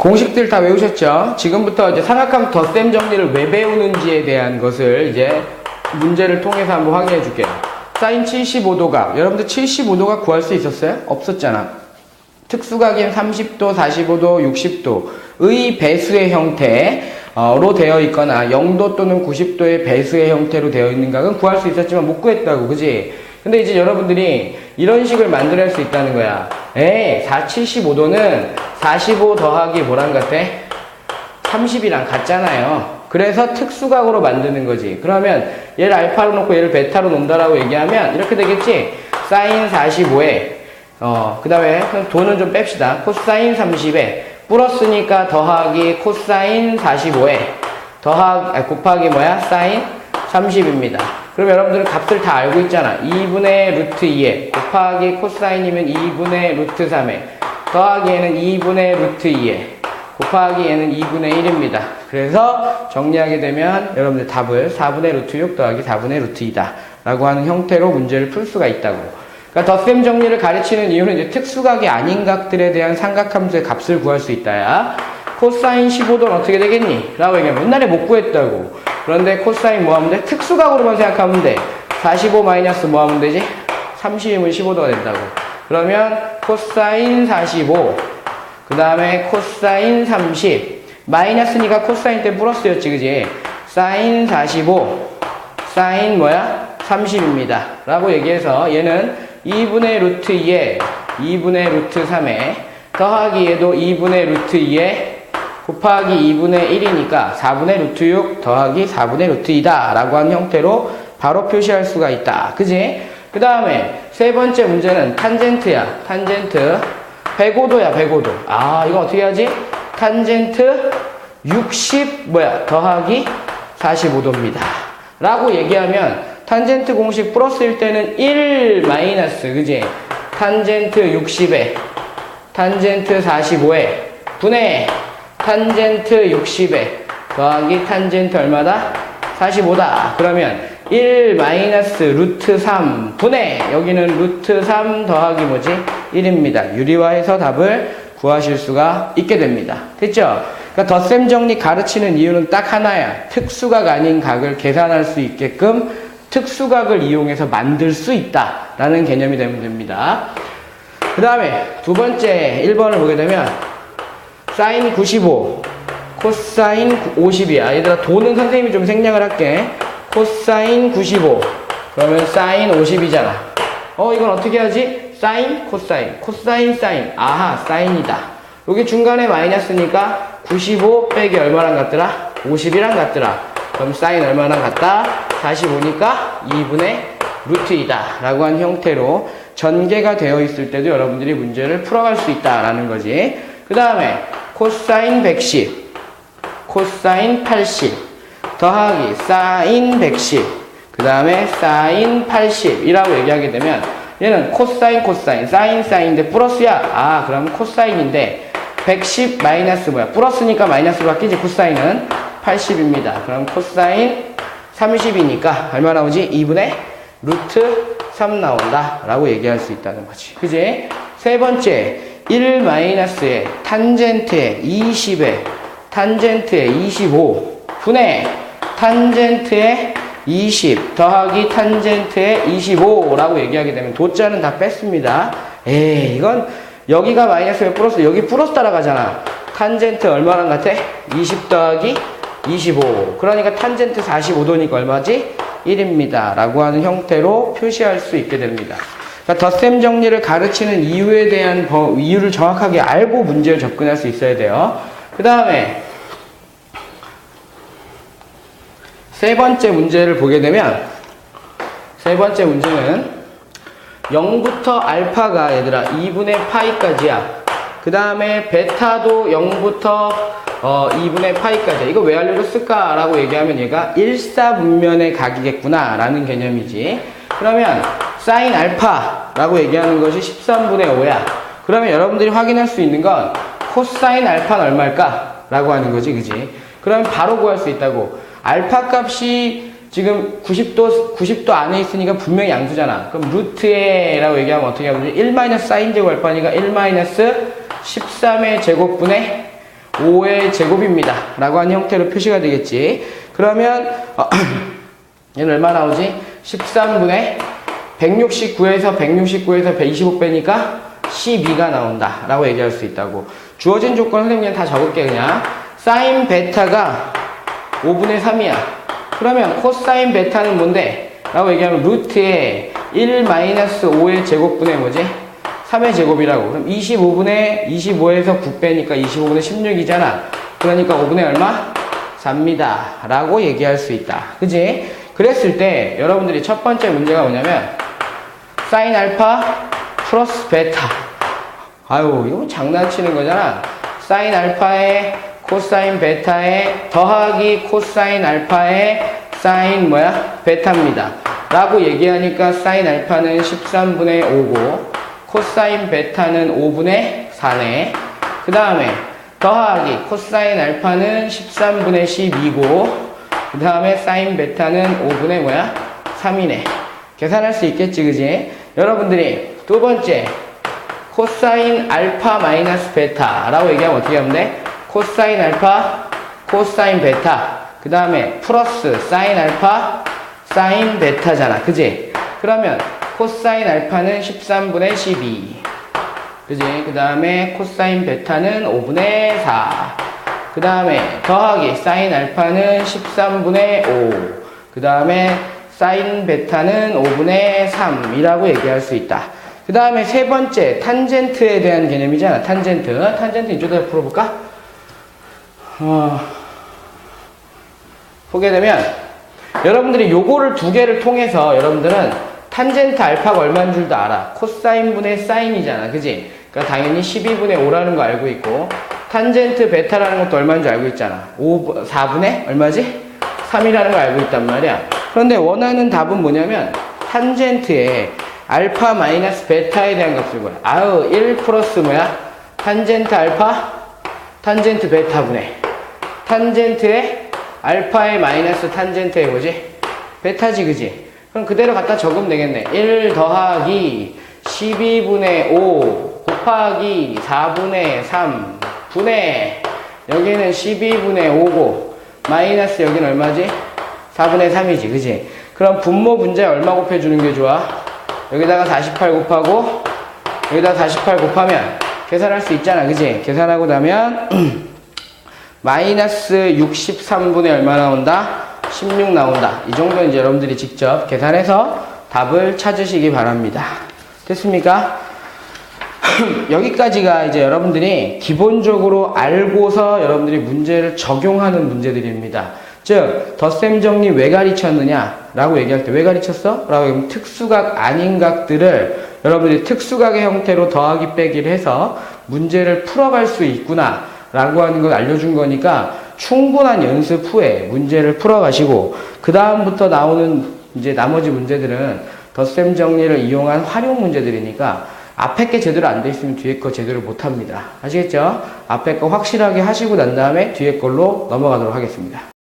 공식들 다 외우셨죠? 지금부터 이제 삼각함 덧셈 정리를 왜 배우는지에 대한 것을 이제 문제를 통해서 한번 확인해 줄게요. 사인 75도가 여러분들 75도가 구할 수 있었어요? 없었잖아. 특수각인 30도, 45도, 60도의 배수의 형태로 되어 있거나 0도 또는 90도의 배수의 형태로 되어 있는 각은 구할 수 있었지만 못 구했다고, 그지? 근데 이제 여러분들이 이런 식을 만들어낼 수 있다는 거야. 에이, 4, 75도는 45 더하기 뭐랑 같아? 30이랑 같잖아요. 그래서 특수각으로 만드는 거지. 그러면 얘를 알파로 놓고 얘를 베타로 놓는다라고 얘기하면 이렇게 되겠지? 사인 45에 어, 그 다음에 돈은 좀 뺍시다. 코사인 30에 플러스니까 더하기 코사인 45에 더하기 아, 곱하기 뭐야? 사인 30입니다. 그럼 여러분들은 값을 다 알고 있잖아. 2분의 루트 2에 곱하기 코사인이면 2분의 루트 3에 더하기에는 2분의 루트 2에 곱하기 얘는 2분의 1입니다. 그래서 정리하게 되면 여러분들 답을 4분의 루트 6 더하기 4분의 루트 2다. 라고 하는 형태로 문제를 풀 수가 있다고. 그러니까 덧셈 정리를 가르치는 이유는 이제 특수각이 아닌 각들에 대한 삼각함수의 값을 구할 수 있다야. 코사인 15도는 어떻게 되겠니? 라고 얘기하면 옛날에 못 구했다고. 그런데 코사인 뭐 하면 돼? 특수각으로만 생각하면 돼. 45 마이너스 뭐 하면 되지? 30이면 15도가 된다고. 그러면 코사인 45. 그 다음에 코사인 30. 마이너스니까 코사인 때 플러스였지, 그지? 사인 45. 사인 뭐야? 30입니다. 라고 얘기해서 얘는 2분의 루트 2에 2분의 루트 3에 더하기에도 2분의 루트 2에 곱하기 2분의 1이니까 4분의 루트 6 더하기 4분의 루트 2다 라고 하는 형태로 바로 표시할 수가 있다. 그지? 그 다음에 세 번째 문제는 탄젠트야. 탄젠트 105도야 105도. 아 이거 어떻게 하지? 탄젠트 60 뭐야 더하기 45도입니다. 라고 얘기하면 탄젠트 공식 플러스일 때는 1 마이너스 그지? 탄젠트 60에 탄젠트 45에 분의 탄젠트 60에 더하기 탄젠트 얼마다? 45다. 그러면 1 마이너스 루트 3 분의 여기는 루트 3 더하기 뭐지? 1입니다. 유리화해서 답을 구하실 수가 있게 됩니다. 됐죠? 그러니까 덧셈 정리 가르치는 이유는 딱 하나야. 특수각 아닌 각을 계산할 수 있게끔 특수각을 이용해서 만들 수 있다라는 개념이 되면 됩니다. 그 다음에 두 번째 1번을 보게 되면 사인 95 코사인 50이야. 얘들아 도는 선생님이 좀 생략을 할게. 코사인 95 그러면 사인 50이잖아. 어 이건 어떻게 하지? 사인 코사인 코사인 사인 아하 사인이다. 여기 중간에 마이너스니까 95 빼기 얼마랑 같더라? 50이랑 같더라. 그럼 사인 얼마나 같다? 45니까 2분의 루트이다. 라고 한 형태로 전개가 되어 있을 때도 여러분들이 문제를 풀어갈 수 있다라는 거지. 그 다음에 코사인 110, 코사인 80, 더하기 사인 110, 그 다음에 사인 80이라고 얘기하게 되면 얘는 코사인 코사인, 사인 사인인데 플러스야. 아, 그럼 코사인인데 110 마이너스 뭐야? 플러스니까 마이너스로 바뀌지 코사인은 80입니다. 그럼 코사인 30이니까 얼마 나오지? 2분의 루트 3 나온다 라고 얘기할 수 있다는 거지. 그지? 세 번째 1 마이너스에 탄젠트에 20에 탄젠트에 25 분의 탄젠트에 20 더하기 탄젠트에 25라고 얘기하게 되면 도자는 다 뺐습니다. 에이 이건 여기가 마이너스면 플러스 여기 플러스 따라가잖아. 탄젠트 얼마랑 같아? 20 더하기 25. 그러니까 탄젠트 45도니까 얼마지? 1입니다. 라고 하는 형태로 표시할 수 있게 됩니다. 그러니까 덧셈 정리를 가르치는 이유에 대한 버, 이유를 정확하게 알고 문제를 접근할 수 있어야 돼요. 그 다음에 세 번째 문제를 보게 되면 세 번째 문제는 0부터 알파가 얘들아 2분의 파이까지야. 그 다음에 베타도 0부터 어, 2분의 파이까지. 이거 왜 알려줬을까? 라고 얘기하면 얘가 일사분면의 각이겠구나. 라는 개념이지. 그러면 사인 알파라고 얘기하는 것이 13분의 5야. 그러면 여러분들이 확인할 수 있는 건 코사인 알파는 얼마일까? 라고 하는 거지. 그지? 그러면 바로 구할 수 있다고. 알파 값이 지금 90도, 90도 안에 있으니까 분명히 양수잖아. 그럼 루트에 라고 얘기하면 어떻게 하면 되지? 1 마이너스 사인 제곱 알파니까 1 마이너스 13의 제곱분의 5의 제곱입니다. 라고 하는 형태로 표시가 되겠지. 그러면, 어, 얘는 얼마 나오지? 13분의 169에서 169에서 125 빼니까 12가 나온다. 라고 얘기할 수 있다고. 주어진 조건 선생님 그냥 다 적을게, 그냥. 사인 베타가 5분의 3이야. 그러면 코사인 베타는 뭔데? 라고 얘기하면 루트에 1 마이너스 5의 제곱분의 뭐지? 3의 제곱이라고. 그럼 25분의 25에서 9 빼니까 25분의 16이잖아. 그러니까 5분의 얼마? 4입니다. 라고 얘기할 수 있다. 그지? 그랬을 때 여러분들이 첫 번째 문제가 뭐냐면 사인 알파 플러스 베타. 아유, 이거 장난치는 거잖아. 사인 알파에 코사인 베타에 더하기 코사인 알파에 사인 뭐야? 베타입니다. 라고 얘기하니까 사인 알파는 13분의 5고 코사인 베타는 5분의 4네. 그 다음에 더하기 코사인 알파는 13분의 12고 그 다음에 사인 베타는 5분의 뭐야? 3이네. 계산할 수 있겠지, 그지? 여러분들이 두 번째 코사인 알파 마이너스 베타라고 얘기하면 어떻게 하면 돼? 코사인 알파, 코사인 베타. 그 다음에 플러스 사인 알파, 사인 베타잖아. 그지? 그러면 코사인 알파는 13분의 12. 그지? 그 다음에 코사인 베타는 5분의 4. 그 다음에 더하기 사인 알파는 13분의 5. 그 다음에 사인 베타는 5분의 3이라고 얘기할 수 있다. 그 다음에 세 번째 탄젠트에 대한 개념이잖아. 탄젠트. 탄젠트 이쪽에다 풀어볼까? 어, 보게 되면 여러분들이 요거를 두 개를 통해서 여러분들은 탄젠트 알파가 얼마인 줄도 알아. 코사인분의 사인이잖아. 그지? 그러니까 당연히 12분의 5라는 거 알고 있고 탄젠트 베타라는 것도 얼마인 줄 알고 있잖아. 5, 4분의 얼마지? 3이라는 걸 알고 있단 말이야. 그런데 원하는 답은 뭐냐면 탄젠트에 알파 마이너스 베타에 대한 값을 구해. 아우 1 플러스 뭐야? 탄젠트 알파 탄젠트 베타분의 탄젠트에 알파의 마이너스 탄젠트에 뭐지? 베타지 그지? 그럼 그대로 갖다 적으면 되겠네. 1 더하기 12분의 5 곱하기 4분의 3 분의 여기는 12분의 5고 마이너스 여기는 얼마지? 4분의 3이지 그지? 그럼 분모 분자에 얼마 곱해주는 게 좋아? 여기다가 48 곱하고 여기다가 48 곱하면 계산할 수 있잖아 그지? 계산하고 나면 마이너스 63분의 얼마 나온다? 16 나온다. 이 정도는 이제 여러분들이 직접 계산해서 답을 찾으시기 바랍니다. 됐습니까? 여기까지가 이제 여러분들이 기본적으로 알고서 여러분들이 문제를 적용하는 문제들입니다. 즉, 덧셈 정리 왜 가르쳤느냐? 라고 얘기할 때 왜 가르쳤어? 라고 하면 특수각 아닌 각들을 여러분들이 특수각의 형태로 더하기 빼기를 해서 문제를 풀어갈 수 있구나. 라고 하는 걸 알려준 거니까 충분한 연습 후에 문제를 풀어가시고 그 다음부터 나오는 이제 나머지 문제들은 덧셈 정리를 이용한 활용 문제들이니까 앞에 게 제대로 안 돼 있으면 뒤에 거 제대로 못 합니다. 아시겠죠? 앞에 거 확실하게 하시고 난 다음에 뒤에 걸로 넘어가도록 하겠습니다.